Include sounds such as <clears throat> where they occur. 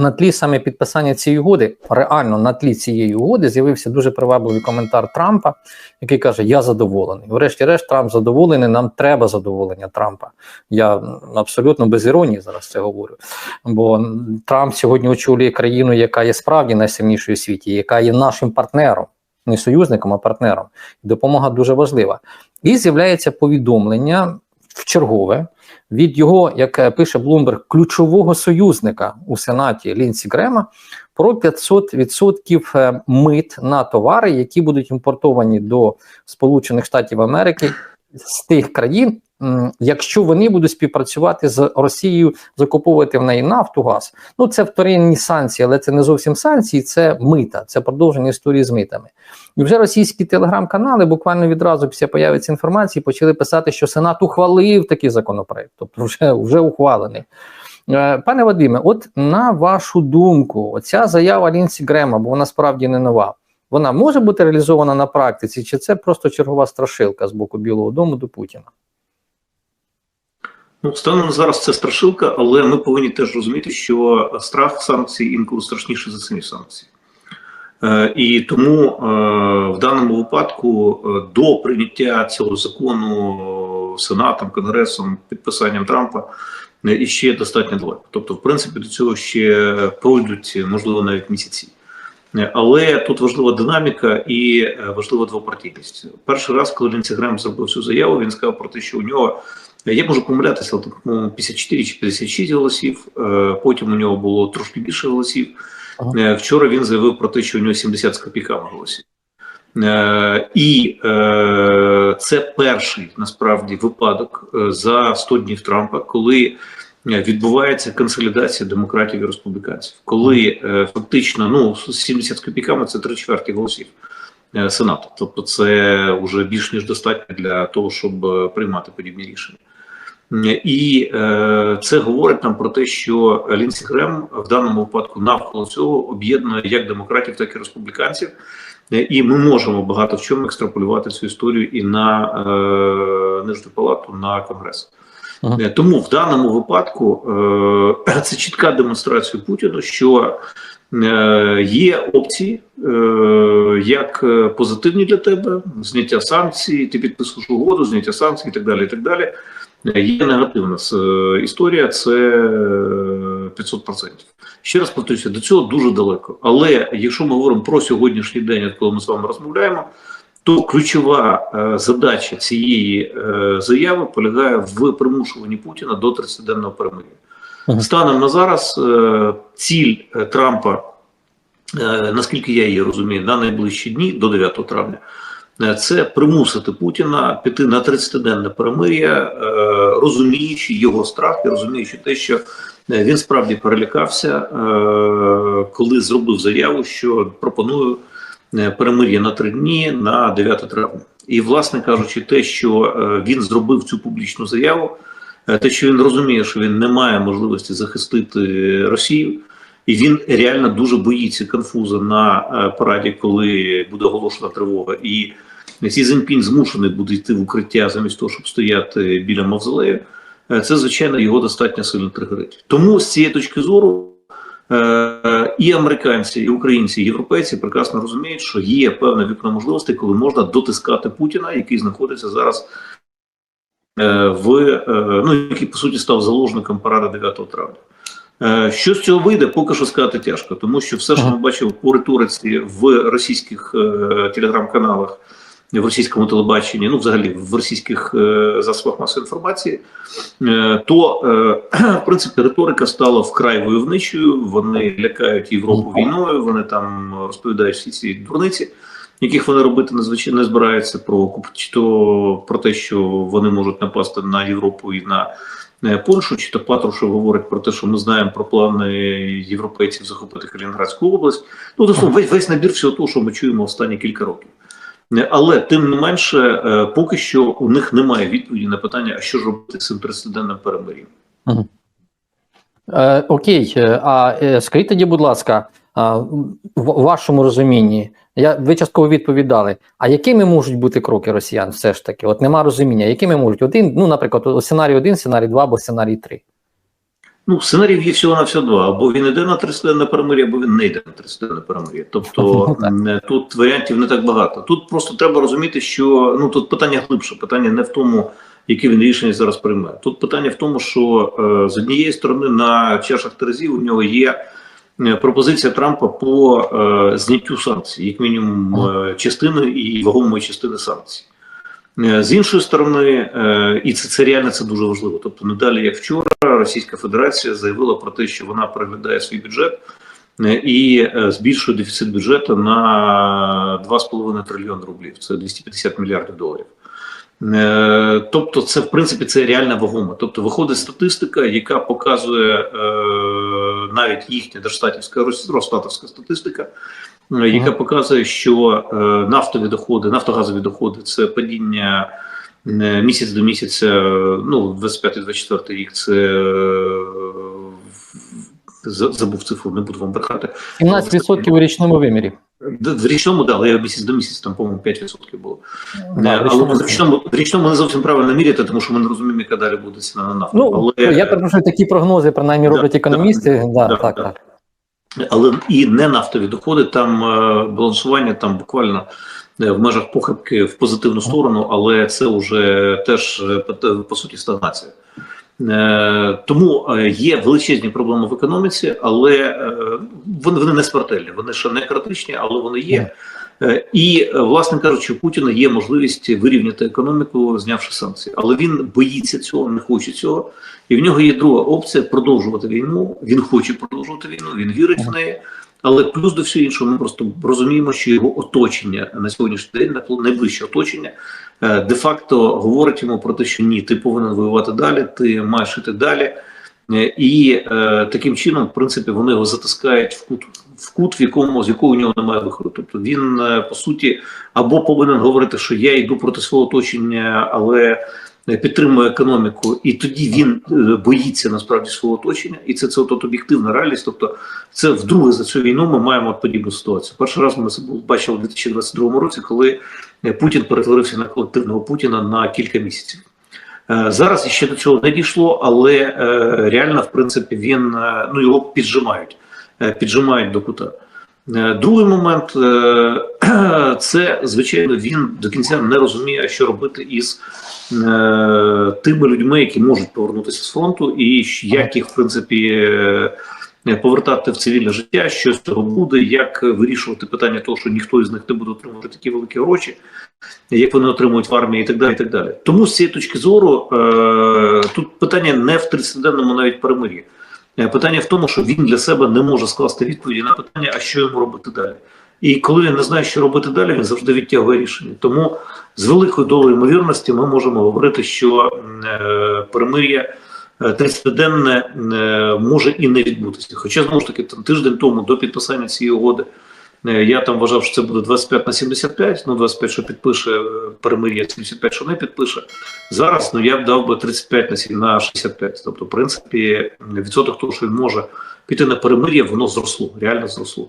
на тлі саме підписання цієї угоди, реально на тлі цієї угоди з'явився дуже привабливий коментар Трампа, який каже: Я задоволений. Врешті-решт, Трамп задоволений. Нам треба задоволення Трампа. Я абсолютно без іронії зараз це говорю. Бо Трамп сьогодні очолює країну, яка є справді найсильнішою у світі, яка є нашим партнером, не союзником, а партнером. Допомога дуже важлива. І з'являється повідомлення в чергове від його, як е, пише Блумберг, ключового союзника у Сенаті Лінсі Грема про 500% е, мит на товари, які будуть імпортовані до Сполучених Штатів Америки з тих країн, якщо вони будуть співпрацювати з Росією, закуповувати в неї нафту, газ. Ну це вторинні санкції, але це не зовсім санкції, це мита, це продовження історії з митами. І вже російські телеграм-канали буквально відразу після появи цієї інформації почали писати, що Сенат ухвалив такий законопроект, тобто вже, вже ухвалений. Е, Пане Вадиме, от на вашу думку, оця заява Лінсі Грема, бо вона справді не нова, вона може бути реалізована на практиці, чи це просто чергова страшилка з боку Білого Дому до Путіна? Ну, станом зараз це страшилка, але ми повинні теж розуміти, що страх санкцій інколи страшніше за самі санкції. Е, і тому е, в даному випадку е, до прийняття цього закону Сенатом, Конгресом, підписанням Трампа іще достатньо далеко. Тобто, в принципі, до цього ще пройдуть, можливо, навіть місяці. Але тут важлива динаміка і важлива двопартійність. Перший раз, коли Лінці Грем зробив цю заяву, він сказав про те, що у нього я можу помилятися, але по-моєму, 54 чи 56 голосів. Потім у нього було трошки більше голосів. Ага. Е, Вчора він заявив про те, що у нього 70 з копійками голосів. І е, це перший насправді випадок е, за 100 днів Трампа, коли е, відбувається консолідація демократів і республіканців, коли е, фактично ну 70 з копійками це три чверті голосів Сенату. Тобто, це вже більш ніж достатньо для того, щоб приймати подібні рішення. Е, І е, це говорить нам про те, що Лінсі Грем в даному випадку навколо цього об'єднує як демократів, так і республіканців. Е, І ми можемо багато в чому екстраполювати цю історію і на е, нижню палату на конгрес. Ага. Тому в даному випадку е, це чітка демонстрація Путіну, що е, є опції, е, як позитивні для тебе, зняття санкцій, ти підписуєш угоду, зняття санкцій і так далі. І так далі. Е, Є негативна е, історія, це е, 500%. Ще раз повторюся, до цього дуже далеко. Але якщо ми говоримо про сьогоднішній день, от коли ми з вами розмовляємо, то ключова е, задача цієї е, заяви полягає в примушуванні Путіна до 30-денного перемир'я. Станом на зараз е, ціль е, Трампа, е, наскільки я її розумію, на найближчі дні до 9 травня. Це примусити Путіна піти на 30-денне перемир'я, е, розуміючи його страх і розуміючи те, що е, він справді перелякався, е, коли зробив заяву, що пропоную перемир'я на три дні на 9 травня. І, власне кажучи, те, що він зробив цю публічну заяву, те, що він розуміє, що він не має можливості захистити Росію, і він реально дуже боїться конфуза на параді, коли буде оголошена тривога. І Сі Цзіньпінь змушений буде йти в укриття замість того, щоб стояти біля мавзолею. Е, Це, звичайно, його достатньо сильно тригерить. Тому з цієї точки зору е, і американці, і українці, і європейці прекрасно розуміють, що є певне вікно можливостей, коли можна дотискати Путіна, який знаходиться зараз е, в ну, який по суті став заложником паради 9 травня. Що з цього вийде, поки що сказати тяжко, тому що все, що ми бачили по риториці в російських телеграм-каналах, в російському телебаченні, ну взагалі в російських е, засобах масової інформації, е, то е, <clears throat> в принципі риторика стала вкрай войовничою. Вони лякають Європу війною. Вони там розповідають всі ці дурниці, яких вони робити надзвичайно не збираються про чи то про те, що вони можуть напасти на Європу і на е, Польщу, чи то Патрушев говорить про те, що ми знаємо про плани європейців захопити Калінінградську область. Ну, тобто весь, весь набір всього того, що ми чуємо останні кілька років. Е, Але тим не менше, е, поки що у них немає відповіді на питання, а що ж робити з цим 30-денним перемир'ям. Е, окей, а скажіть тоді, будь ласка, в вашому розумінні, я, ви частково відповідали, а якими можуть бути кроки росіян все ж таки? От нема розуміння, якими можуть один, ну, наприклад, сценарій 1, сценарій 2 або сценарій 3. Ну, сценаріїв є всього на всього два. Або він йде на 30-денне перемир'я, або він не йде на 30-денне перемир'я. Тобто Ну, тут варіантів не так багато. Тут просто треба розуміти, що ну тут питання глибше. Питання не в тому, яке він рішення зараз прийме. Тут питання в тому, що е, з однієї сторони на чашах терезів у нього є е, пропозиція Трампа по е, зняттю санкцій, як мінімум е, частини і вагомої частини санкцій. Е, З іншої сторони, е, і це, це реально це дуже важливо. Тобто, не далі як вчора, Російська Федерація заявила про те, що вона переглядає свій бюджет е, і збільшує дефіцит бюджету на 2,5 трильйони рублів. Це 250 мільярдів доларів. Тобто, це в принципі це реальна вагома. Тобто, виходить статистика, яка показує навіть їхня держстатівська рос- статистика, яка показує, що е, нафтові доходи, нафтогазові доходи це падіння е, місяць до місяця. е, Ну, 25-24 рік це е, забув цифру, не буду вам брехати. 17% у річному вимірі. В річному, да, але я місяць до місяця, там, по-моєму, 5% було. Да, Е, але річному в річному, в річному не зовсім правильно міряти, тому що ми не розуміємо, яка далі буде ціна на нафту. Ну, але, я перепрошую, такі прогнози принаймні Да, роблять економісти. Да, да, так, да. так. Але і не нафтові доходи, там е, балансування там буквально е, в межах похибки в позитивну сторону, але це вже теж е, по- суті стагнація. Тому є величезні проблеми в економіці, але вони не смертельні, вони ще не критичні, але вони є. Е, І, е, власне кажучи, у Путіна є можливість вирівняти економіку, знявши санкції. Але він боїться цього, не хоче цього. І в нього є друга опція продовжувати війну. Він хоче продовжувати війну, він вірить в неї. Але плюс до всього іншого, ми просто розуміємо, що його оточення на сьогоднішній день, на найближче оточення, е, де-факто говорить йому про те, що ні, ти повинен воювати далі, ти маєш іти далі. І е, таким чином, в принципі, вони його затискають в кут, в кут, в якому з якого у нього немає виходу. Тобто він е, по суті або повинен говорити, що я йду проти свого оточення, але е, підтримую економіку, і тоді він е, боїться насправді свого оточення, і це, це от об'єктивна реальність. Тобто, це вдруге за цю війну ми маємо подібну ситуацію. Перший раз ми це бачили у 2022 році, коли Путін перетворився на колективного Путіна на кілька місяців. Зараз ще до цього не дійшло, але реально, в принципі, він ну його піджимають, піджимають до кута. Е, Другий момент е, <clears throat> це звичайно він до кінця не розуміє, що робити із е, тими людьми, які можуть повернутися з фронту, і як їх в принципі е, повертати в цивільне життя, що з цього буде, як вирішувати питання того, що ніхто із них не буде отримувати такі великі гроші, як вони отримують в армії, і так далі. І так далі. Тому з цієї точки зору е, тут питання не в 30-денному навіть перемир'ї. Е, Питання в тому, що він для себе не може скласти відповіді на питання, а що йому робити далі. І коли він не знає, що робити далі, він завжди відтягує рішення. Тому з великою долею ймовірності ми можемо говорити, що е, перемир'я е, 30-денне е, може і не відбутися. Хоча знову ж таки там тиждень тому до підписання цієї угоди е, я там вважав, що це буде 25 на 75, ну 25, що підпише е, перемир'я, 75, що не підпише. Зараз ну я б дав би 35 на 65. Тобто, в принципі, відсоток того, що він може піти на перемир'я, воно зросло, реально зросло.